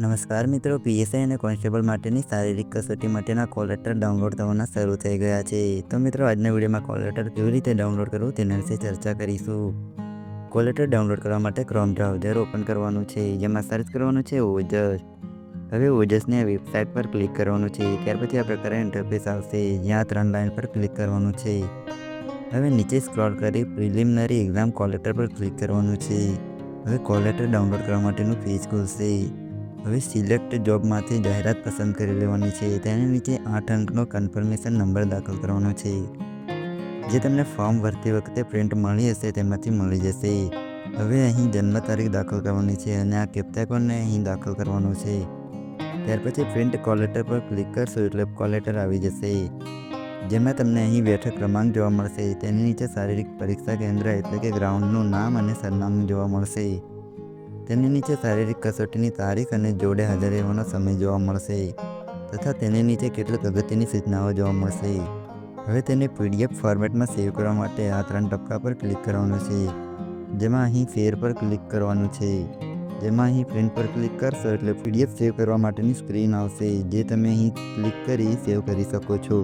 નમસ્કાર મિત્રો, પીએસઆઈ અને કોન્સ્ટેબલ માટેની શારીરિક કસોટી માટેના કોલ લેટર ડાઉનલોડ થવાના શરૂ થઈ ગયા છે. તો મિત્રો, આજના વિડીયોમાં કોલ લેટર કેવી રીતે ડાઉનલોડ કરવું તેના વિશે ચર્ચા કરીશું. કોલ લેટર ડાઉનલોડ કરવા માટે ક્રોમ બ્રાઉઝર ઓપન કરવાનું છે, જેમાં સર્ચ કરવાનું છે ઓજસ હવે ઓજસની વેબસાઇટ પર ક્લિક કરવાનું છે, ત્યાર પછી આ પ્રકારે ઇન્ટરફેસ આવશે, જ્યાં ત્રણ લાઇન પર ક્લિક કરવાનું છે. હવે નીચે સ્ક્રોલ કરી પ્રિલિમિનરી એક્ઝામ કોલ લેટર પર ક્લિક કરવાનું છે. હવે કોલ ડાઉનલોડ કરવા માટેનું પેજ ખુલશે. હવે સિલેક્ટ જોબમાંથી જાહેરાત પસંદ કરી લેવાની છે. તેની નીચે આઠ અંકનો કન્ફર્મેશન નંબર દાખલ કરવાનો છે. જે તમને ફોર્મ ભરતી વખતે પ્રિન્ટ મળી હશે તેમાંથી મળી જશે. હવે અહીં જન્મ તારીખ દાખલ કરવાની છે અને આ કેપ્ટેકોનને અહીં દાખલ કરવાનો છે. ત્યાર પછી પ્રિન્ટ કોલેટર પર ક્લિક કરશો એટલે કોલેટર આવી જશે. જેમાં તમને અહીં બેઠક ક્રમાંક જોવા મળશે. તેની નીચે શારીરિક પરીક્ષા કેન્દ્ર એટલે કે ગ્રાઉન્ડનું નામ અને સરનામું જોવા મળશે. તેની નીચે શારીરિક કસોટીની તારીખ અને જોડે હાજર રહેવાનો સમય જોવા મળશે તથા તેની નીચે કેટલીક અગત્યની સૂચનાઓ જોવા મળશે. હવે તેને પીડીએફ ફોર્મેટમાં સેવ કરવા માટે આ ત્રણ ટપકા પર ક્લિક કરવાનું છે, જેમાં અહીં ફેર પર ક્લિક કરવાનું છે. જેમાં અહીં પ્રિન્ટ પર ક્લિક કરશો એટલે પીડીએફ સેવ કરવા માટેની સ્ક્રીન આવશે, જે તમે અહીં ક્લિક કરી સેવ કરી શકો છો.